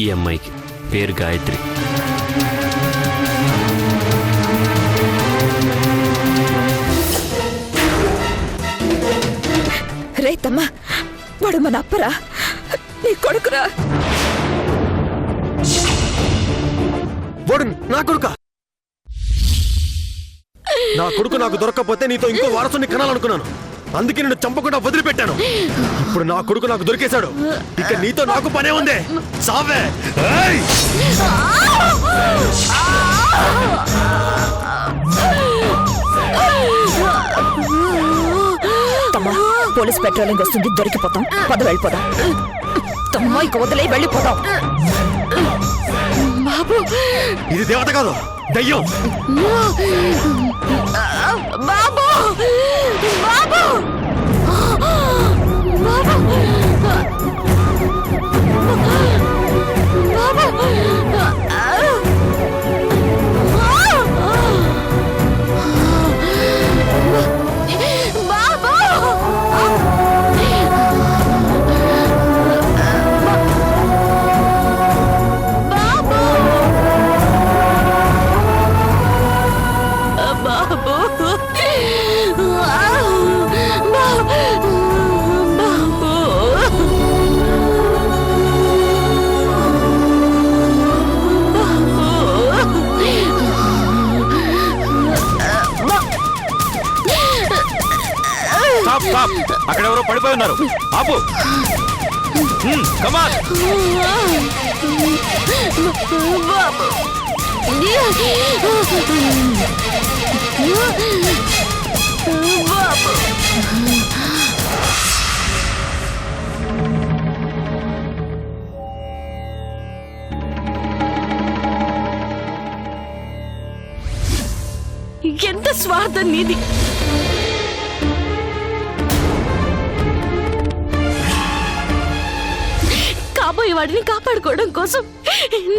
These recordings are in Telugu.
ఈ అమ్మాయికి పేరు గాయత్రి. రే తమ్మా వాడు మన అప్పరా? నీ కొడుకురా? వాడు నా కొడుక? నా కొడుకు నాకు దొరకకపోతే నీతో ఇంకో వారసుని కనాలనుకున్నాను. అందుకే నిన్ను చంపకుండా వదిలిపెట్టాను. ఇప్పుడు నా కొడుకు నాకు దొరికేశాడు. ఇక నీతో నాకు పనే ఉంది. సావే. పోలీస్ పెట్రోలింగ్ వస్తుంది. దొరికిపోతాం. పద వెళ్ళిపోదాం. తమ్మా ఇక వదిలే వెళ్ళిపోదాం. ఇది దేవత కాదు. దయ్యం! బాబు! బాబు! స్టాప్ పడిపోయి ఉన్నారు. ఆపు. కమాన్ ఎంత స్వార్థం నీది? వాడిని కాపాడుకోవడం కోసం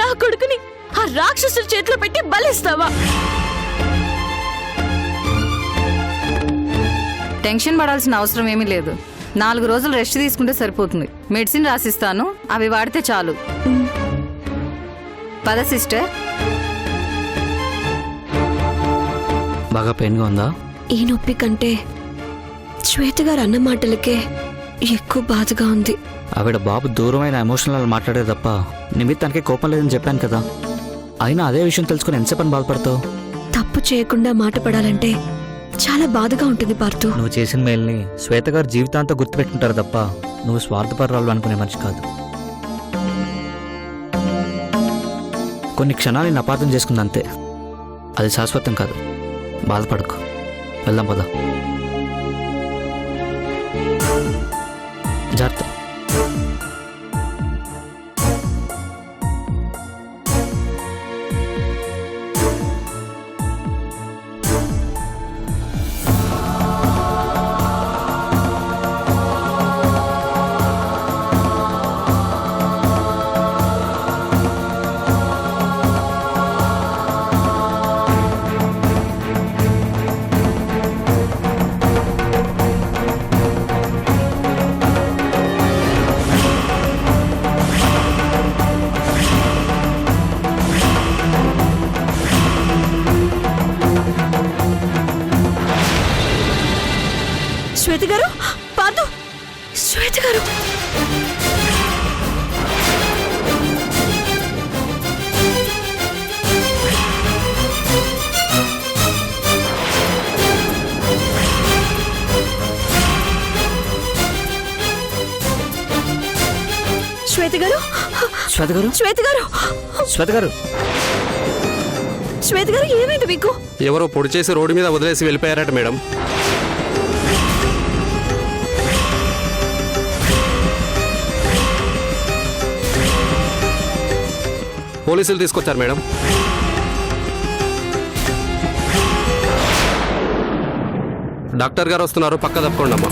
నా కొడుకుని ఆ రాక్షసుల చేతిలో పెట్టి బలిస్తావా? టెన్షన్ పడాల్సిన అవసరం ఏమీ లేదు. నాలుగు రోజులు రెస్ట్ తీసుకుంటే సరిపోతుంది. మెడిసిన్ రాసిస్తాను. అవి వాడితే చాలు. పద సిస్టర్. బాగా పెయిన్గా ఉందా? ఈ నొప్పి కంటే శ్వేత గారు అన్న మాటలకే ఎక్కువ బాధగా ఉంది. ఆవిడ బాబు దూరమైన ఎమోషనల్ మాట్లాడే తప్ప నిమిత్తానికి కోపం లేదని చెప్పాను కదా. అయినా అదే విషయం తెలుసుకుని ఎంతసేపు అని బాధపడతావు? తప్పు చేయకుండా మాట పడాలంటే చాలా బాధగా ఉంటుంది పార్థు నువ్వు చేసిన మేల్ని శ్వేత గారు జీవితాంతం గుర్తుపెట్టుకుంటారు తప్ప నువ్వు స్వార్థపరాలు అనుకునే మనిషి కాదు. కొన్ని క్షణాలు నేను అపార్థం చేసుకుంది అంతే. అది శాశ్వతం కాదు. బాధపడకు. వెళ్దాం పద. జాగ్రత్త. శ్వేత గారు? శ్వేత గారు! శ్వేత గారు! శ్వేత గారు ఏమైంది మీకు? ఎవరో పొడి చేసి రోడ్డు మీద వదిలేసి వెళ్ళిపోయారట మేడం. పోలీసులు తీసుకొచ్చారు మేడం. డాక్టర్ గారు వస్తున్నారు పక్క తప్పకుండా అమ్మా.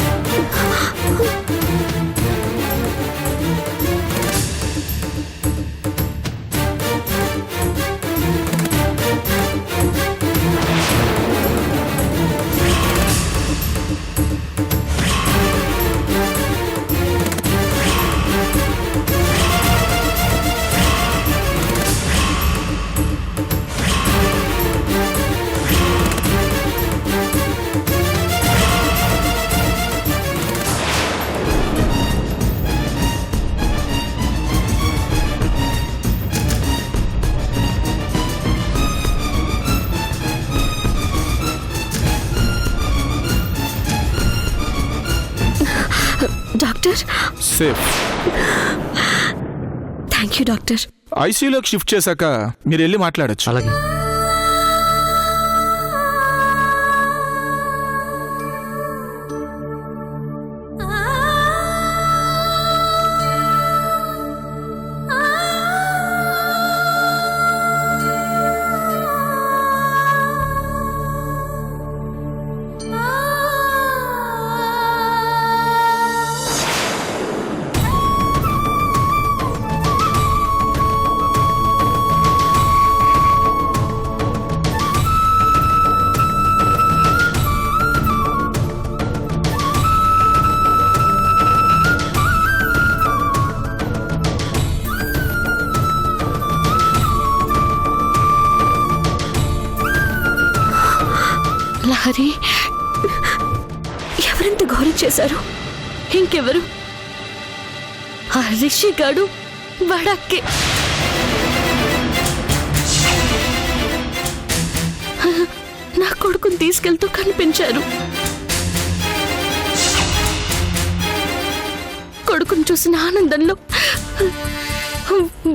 డాక్టర్. ఐసీయూలోకి షిఫ్ట్ చేశాక మీరు వెళ్ళి మాట్లాడొచ్చు. అలాగే. హరి ఎవరెంత ఘోరం చేశారు? ఇంకెవరు? ఆ రిషి గాడు వడక్కే. నా కొడుకుని తీసుకెళ్తూ కనిపించారు. కొడుకుని చూసిన ఆనందంలో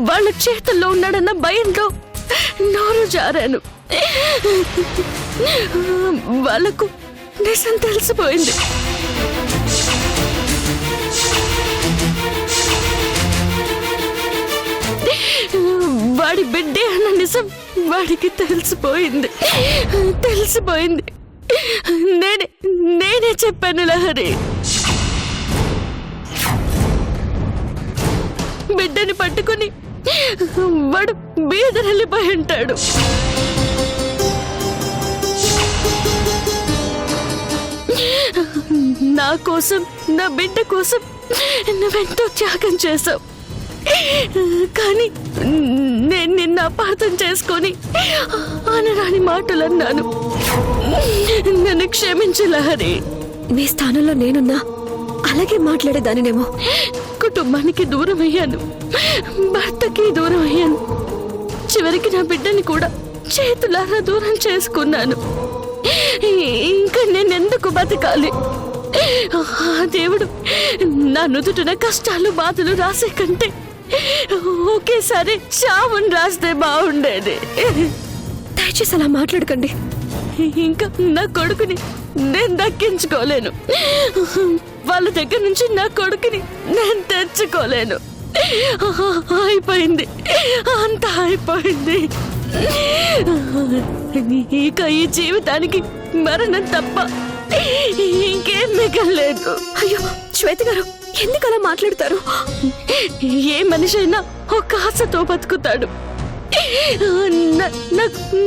వాళ్ళ చేతుల్లో ఉన్నాడన్న భయంలో నోరు జారాను. వాళ్ళకు నిజం తెలిసిపోయింది. వాడి బిడ్డే అన్న నిజం వాడికి తెలిసిపోయింది. తెలిసిపోయింది. నేనే నేనే చెప్పాను లహరి. బిడ్డని పట్టుకుని వాడు బీదరెళ్ళిపోయి ఉంటాడు. నా కోసం నా బిడ్డ కోసం నువ్వెంతో త్యాగం చేశావు. కానీ నేను నిన్న అపార్థం చేసుకొని అనరాని మాటలు అన్నాను నన్ను క్షమించు లహరి మీ స్థానంలో నేనున్నా. అలాగే మాట్లాడేదానినేమో. కుటుంబానికి దూరం అయ్యాను భర్తకి దూరం అయ్యాను చివరికి నా బిడ్డని కూడా చేతులారా దూరం చేసుకున్నాను. ఇంకా నేను ఎందుకు బతకాలి దేవుడు నా నుదుటిన కష్టాలు బాధలు రాసే కంటే ఒకేసారి చావుని రాస్తే బాగుండేది. దయచేసి అలా మాట్లాడకండి. ఇంకా నా కొడుకుని నేను దక్కించుకోలేను. వాళ్ళ దగ్గర నుంచి నా కొడుకుని నేను తెచ్చుకోలేను. అయిపోయింది. అంత అయిపోయింది. ఇక ఈ జీవితానికి మరణం తప్ప ఇంకేం మిగలేదు. అయ్యో శ్వేత గారు ఎందుకు అలా మాట్లాడతారు? ఏ మనిషి అయినా ఒక ఆశతో బతుకుతాడు.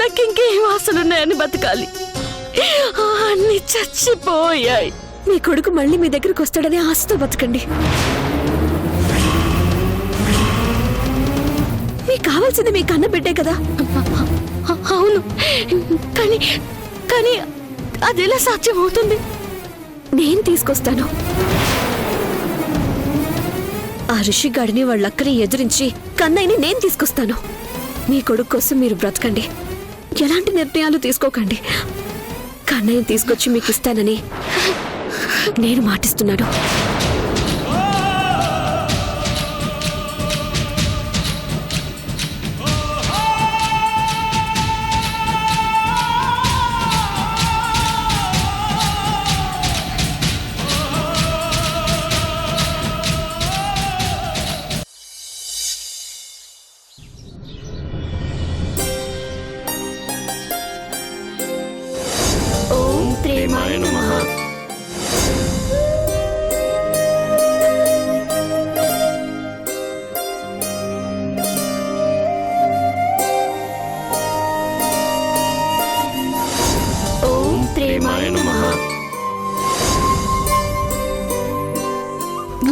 నాకు ఇంకేం ఆశలున్నాయని బతకాలి. అన్ని చచ్చిపోయాయి. మీ కొడుకు మళ్ళీ మీ దగ్గరకు వస్తాడని ఆశతో బతకండి. మీకు కావాల్సింది మీ కన్న బిడ్డే కదా? అవును. కానీ కానీ అది ఎలా సాధ్యం అవుతుంది నేను తీసుకొస్తాను. ఆ ఋషిగాడిని వాళ్ళక్కని ఎదిరించి కన్నయ్యని నేను తీసుకొస్తాను. మీ కొడుకు కోసం మీరు బ్రతకండి. ఎలాంటి నిర్ణయాలు తీసుకోకండి. కన్నయ్యని తీసుకొచ్చి మీకు ఇస్తానని నేను మాటిస్తున్నాను.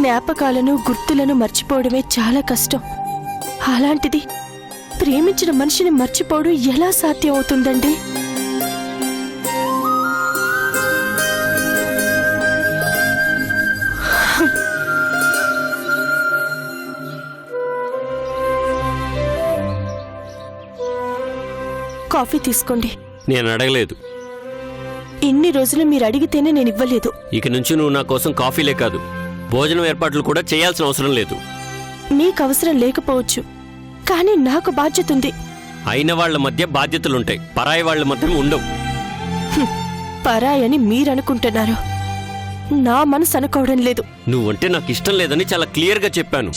జ్ఞాపకాలను గుర్తులను మర్చిపోవడమే చాలా కష్టం. అలాంటిది ప్రేమించిన మనిషిని మర్చిపోవడం ఎలా సాధ్యం అవుతుందండి కాఫీ తీసుకోండి. నేను అడగలేదు. ఇన్ని రోజులు మీరు అడిగితేనే నేను ఇవ్వలేదు. ఇక నుంచి నువ్వు నా కోసం కాఫీలే కాదు. భోజనం ఏర్పాట్లు కూడా చేయాల్సిన అవసరం లేదు. మీకు అవసరం లేకపోవచ్చు. కానీ నాకు బాధ్యత ఉంది అయిన వాళ్ళ మధ్య బాధ్యతలుంటాయి. పరాయి వాళ్ళ మధ్య ఉండవు. పరాయని మీరనుకుంటున్నారు. నా మనసు అనుకోవడం లేదు. నువ్వంటే నాకు ఇష్టం లేదని చాలా క్లియర్గా చెప్పాను.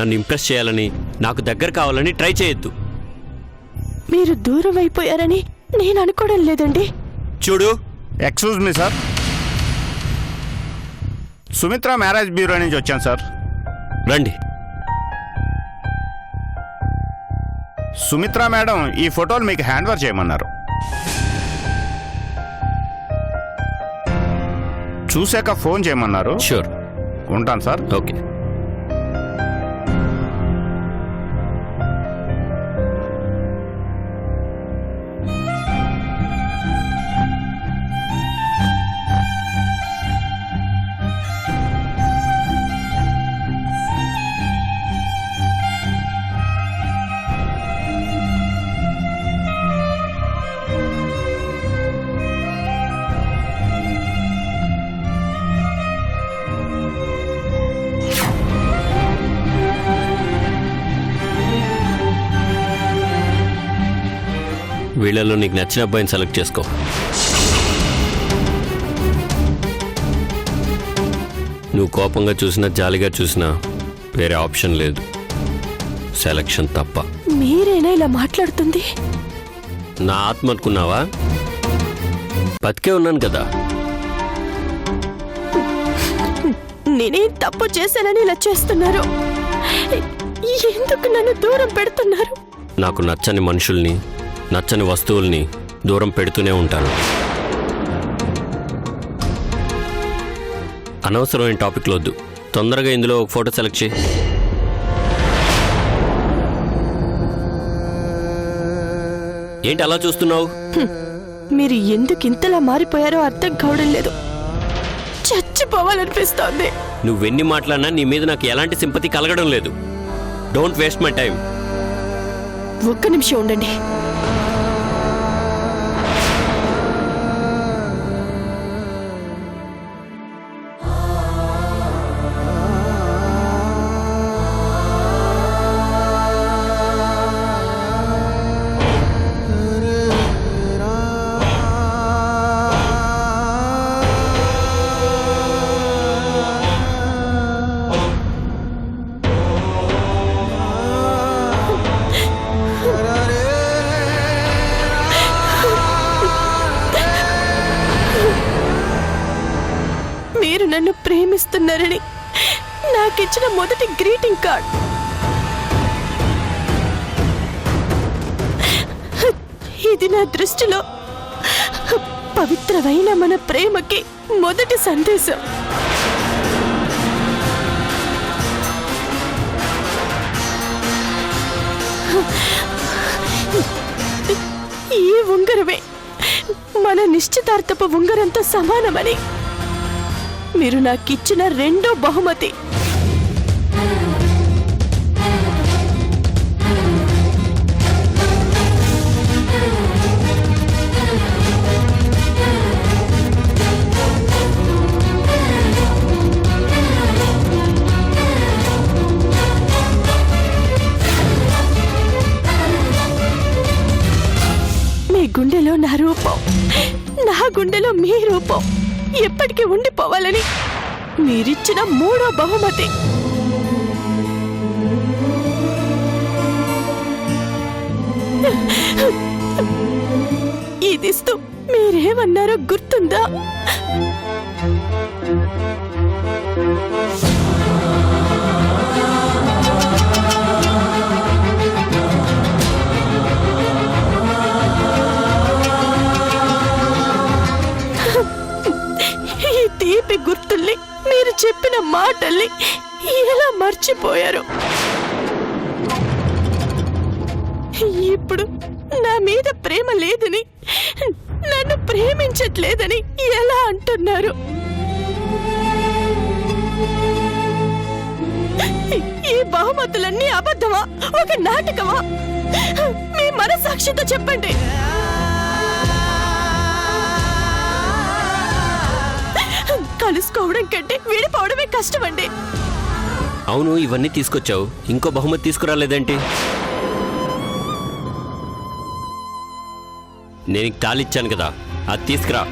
నన్ను ఇంప్రెస్ చేయాలని నాకు దగ్గర కావాలని ట్రై చేయొద్దు. మీరు దూరం అయిపోయారని నేను అనుకోవడం లేదండి. చూడు excuse me sir. Sumitra marriage bureau నుంచి వచ్చాను సార్. రండి. సుమిత్ర మేడం ఈ ఫోటోలు మీకు హ్యాండ్ ఓవర్ చేయమన్నారు. చూశాక ఫోన్ చేయమన్నారు. షూర్ ఉంటాను సార్. ఓకే. వీళ్ళలో నీకు నచ్చిన అబ్బాయిని సెలెక్ట్ చేసుకో. నువ్వు కోపంగా చూసినా జాలిగా చూసినా వేరే ఆప్షన్ లేదు. సెలక్షన్ తప్ప. మీరేనా ఇలా మాట్లాడుతుంది? నా ఆత్మ అనుకున్నావా? బతికే ఉన్నాను కదా. నేనేం తప్పు చేశానని ఇలా చేస్తున్నారు? ఎందుకు నన్ను దూరం పెడుతున్నారు? నాకు నచ్చని మనుషుల్ని నచ్చని వస్తువుల్ని దూరం పెడుతూనే ఉంటాను. అనవసరమైన టాపిక్లు వద్దు. తొందరగా ఇందులో ఒక ఫోటో సెలెక్ట్ చేయి. ఏంటి అలా చూస్తున్నావు? మీరు ఎందుకు ఇంతలా మారిపోయారో అర్థం కావడం లేదు. చచ్చిపోవాలనిపిస్తోంది. నువ్వెన్ని మాట్లాడినా నీ మీద నాకు ఎలాంటి సింపతి కలగడం లేదు. డోంట్ వేస్ట్ మై టైం ఒక్క నిమిషం ఉండండి. ఇది నా దృష్టిలో. పవిత్రమైన మన ప్రేమకి మొదటి సందేశం. ఈ ఉంగరమే మన నిశ్చితార్థపు ఉంగరంతో సమానమని. మీరు నాకిచ్చిన రెండో బహుమతి. మీ రూపం. ఎప్పటికీ ఉండిపోవాలని మీరిచ్చిన మూడో బహుమతి. ఇదిస్తూ మీరేమన్నారో గుర్తుందా? మాటల్ని ఎలా మర్చిపోయారు? ఇప్పుడు నా మీద ప్రేమ లేదని నన్ను ప్రేమించట్లేదని ఎలా అంటున్నారు? ఈ బహుమతులన్నీ అబద్ధమా? ఒక నాటకమా? మీ మనసాక్షితో చెప్పండి. కలుసుకోవడం కంటే విడిపోవడమే కష్టమండి. అవును ఇవన్నీ తీసుకొచ్చావు. ఇంకో బహుమతి తీసుకురాలేదేంటి? నేను నీకు కదా అది తీసుకురా.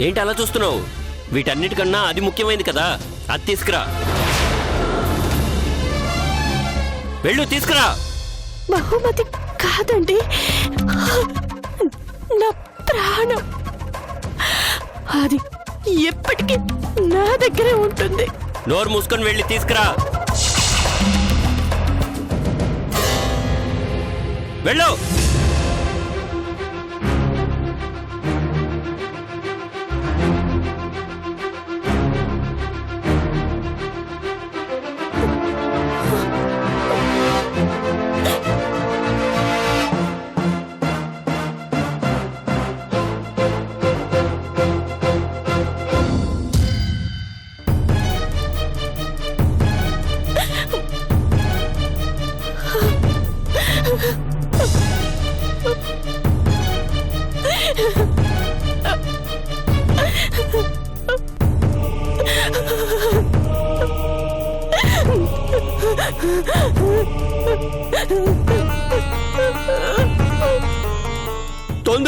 ఏంటి అలా చూస్తున్నావు? వీటన్నిటికన్నా అది ముఖ్యమైనది కదా అది తీసుకురా. వెళ్ళు తీసుకురా. బహుమతి కాదండి. నా ప్రాణం. అది ఎప్పటికీ నా దగ్గరే ఉంటుంది. నోరు మూసుకొని వెళ్ళి తీసుకురా. వెళ్ళు.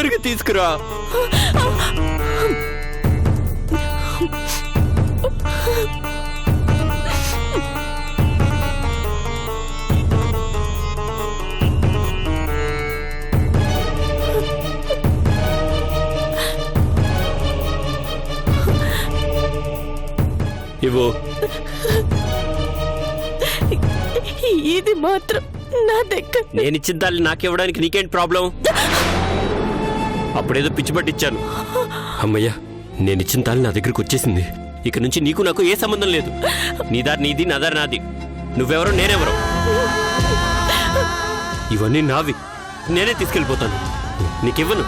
తొందరగా తీసుకురా. ఇవ్వు. ఇది మాత్రం నా దగ్గర. నేనిచ్చిన తాళి నాకివ్వడానికి నీకేంటి ప్రాబ్లం? అప్పుడేదో పిచ్చి పట్టించాను. అమ్మయ్యా నేనిచ్చిన తాళి నా దగ్గరికి వచ్చేసింది. ఇక నుంచి నీకు నాకు ఏ సంబంధం లేదు. నీ దారి నీది నా దారి నాది. నువ్వెవరో నేనెవరో. ఇవన్నీ నావి. నేనే తీసుకెళ్ళిపోతాను. నీకివ్వను.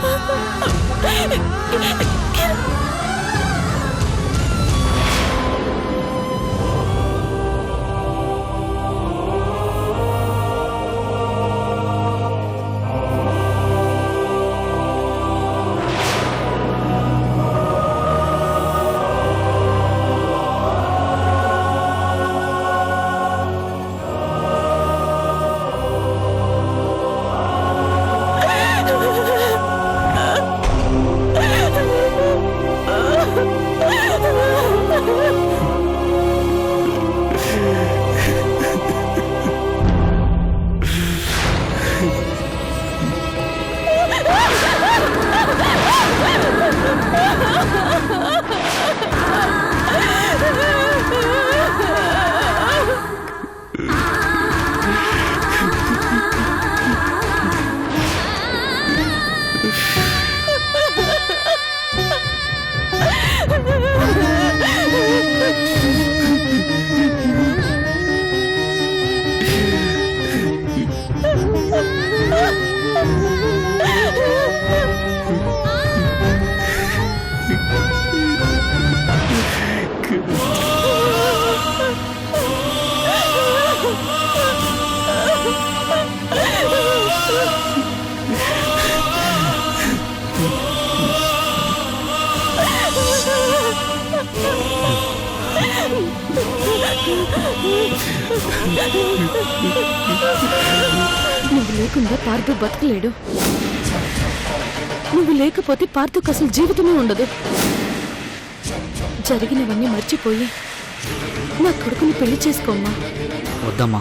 లేకుండా పార్థు బతకలేడు. నువ్వు లేకపోతే పార్థుకు అసలు జీవితమే ఉండదు. జరిగినవన్నీ మర్చిపోయి నా కొడుకుని పెళ్ళి చేసుకోమ్మా. వద్దమ్మా.